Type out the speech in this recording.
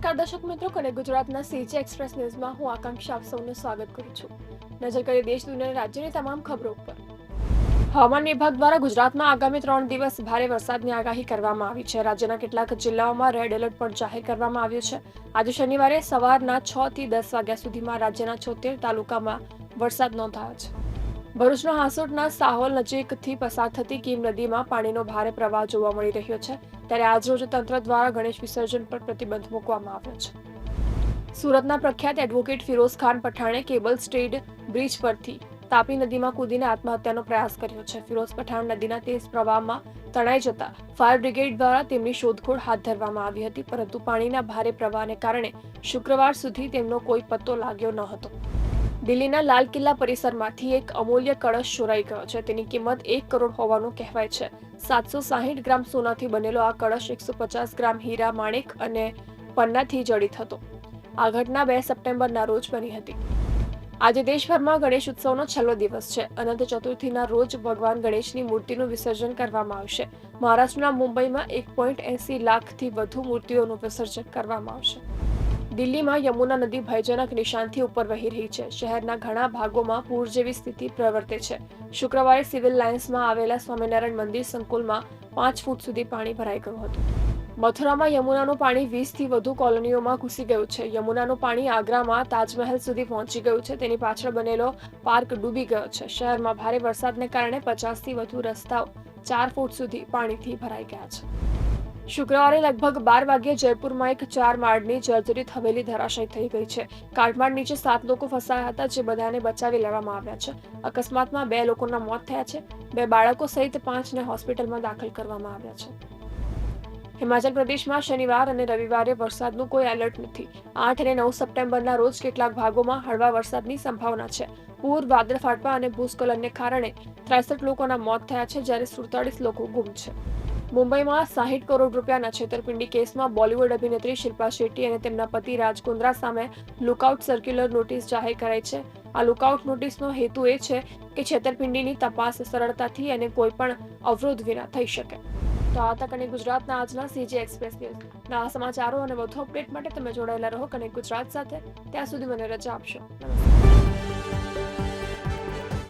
નમસ્કાર દર્શક મિત્રો અને ગુજરાતના સીજી એક્સપ્રેસ ન્યૂઝમાં હું આકાંક્ષા આપ સૌનું સ્વાગત કરું છું. નજર કરીએ દેશ, દુનિયા રાજ્યની તમામ ખબરો પર હવામાન વિભાગ દ્વારા ગુજરાતમાં આગામી ત્રણ દિવસ ભારે વરસાદની આગાહી કરવામાં આવી છે. રાજ્યના કેટલાક જિલ્લાઓમાં રેડ એલર્ટ પણ જાહેર કરવામાં આવ્યું છે. આજે શનિવારે સવારના છ થી દસ વાગ્યા સુધીમાં રાજ્યના છોતેર તાલુકામાં વરસાદ નોંધાયો છે. ભરૂચના હાંસોટના સાહોલ નજીકથી પસાર થતી કીમ નદીમાં પાણીનો ભારે પ્રવાહ જોવા મળી રહ્યો છે. ત્યારે આજરોજ તંત્ર દ્વારા ગણેશ વિસર્જન પર પ્રતિબંધ મૂકવામાં આવ્યો છે. સુરતના પ્રખ્યાત એડવોકેટ ફિરોઝ ખાન પઠાણે કેબલ સ્ટેડ બ્રિજ પરથી તાપી નદીમાં કૂદીને આત્મહત્યાનો પ્રયાસ કર્યો છે. ફિરોઝ પઠાણ નદીના તેજ પ્રવાહમાં તણાઈ જતા ફાયર બ્રિગેડ દ્વારા તેમની શોધખોળ હાથ ધરવામાં આવી હતી, પરંતુ પાણીના ભારે પ્રવાહને કારણે શુક્રવાર સુધી તેમનો કોઈ પત્તો લાગ્યો ન હતો. દિલ્હીના લાલ કિલ્લા પરિસરમાંથી એક અમૂલ્ય કળશ ચોરાઈ ગયો છે. તેની કિંમત એક કરોડ હોવાનું કહેવાય છે. સાતસો સાહીઠ ગ્રામ સોનાથી બનેલો આ કળશ એકસો પચાસ ગ્રામ હીરા માણેક અને પન્નાથી જડિત હતો. આ ઘટના બે સપ્ટેમ્બરના રોજ બની હતી. આજે દેશભરમાં ગણેશ ઉત્સવનો છેલ્લો દિવસ છે. અનંત ચતુર્થીના રોજ ભગવાન ગણેશની મૂર્તિનું વિસર્જન કરવામાં આવશે. મહારાષ્ટ્રના મુંબઈમાં એક પોઈન્ટ એસી લાખથી વધુ મૂર્તિઓનું વિસર્જન કરવામાં આવશે. દિલ્હીમાં યમુના નદી ભયજનક નિશાનથી ઉપર વહી રહી છે. શહેરના ઘણા ભાગોમાં પૂર જેવી સ્થિતિ પ્રવર્તે છે. શુક્રવારે સિવિલ લાઇન્સમાં આવેલા સ્વામિનારાયણ મંદિર સંકુલમાં પાંચ ફૂટ સુધી પાણી ભરાઈ ગયું હતું. મથુરામાં યમુનાનું પાણી વીસથી વધુ કોલોનીઓમાં ઘૂસી ગયું છે. યમુનાનું પાણી આગ્રામાં તાજમહેલ સુધી પહોંચી ગયું છે. તેની પાછળ બનેલો પાર્ક ડૂબી ગયો છે. શહેરમાં ભારે વરસાદને કારણે પચાસથી વધુ રસ્તાઓ ચાર ફૂટ સુધી પાણીથી ભરાઈ ગયા છે. શુક્રવારે લગભગ બાર વાગ્યે જયપુરમાં એક ચાર માળની જર્જરિત હવેલી ધરાશય થઈ ગઈ છે. કાટમાળ નીચે સાત લોકો ફસાયા હતા જે બધાને બચાવી લેવામાં આવ્યા છે. અકસ્માતમાં બે લોકોના મોત થયા છે. બે બાળકો સહિત પાંચને હોસ્પિટલમાં દાખલ કરવામાં આવ્યા છે. હિમાચલ પ્રદેશમાં શનિવાર અને રવિવારે વરસાદનું કોઈ એલર્ટ નથી. આઠ અને નવ સપ્ટેમ્બરના રોજ કેટલાક ભાગોમાં હળવા વરસાદની સંભાવના છે. પૂર વાદળ ફાટવા અને ભૂસ્ખલનને કારણે ત્રેસઠ લોકોના મોત થયા છે, જ્યારે સુડતાલીસ લોકો ગુમ છે. મુંબઈમાં સાહીઠ કરોડ રૂપિયાના છેતરપિંડી કેસમાં બોલિવૂડ અભિનેત્રી શિલ્પા શેટ્ટી અને તેમના પતિ રાજ કુંદ્રા સામે લુકઆઉટ સર્ક્યુલર નોટિસ જાહેર કરાઈ છે. આ લુકઆઉટ નોટિસનો હેતુ એ છે કે છેતરપિંડીની તપાસ સરળતાથી અને કોઈપણ અવરોધ વિના થઈ શકે. તો આ તક અને ગુજરાતના આજના સીજી એક્સપ્રેસ ન્યૂઝ ના સમાચારો અને વધુ અપડેટ માટે તમે જોડાયેલા રહો કનેક્ટ ગુજરાત સાથે. ત્યાં સુધી મને રજા આપશો. નમસ્કાર.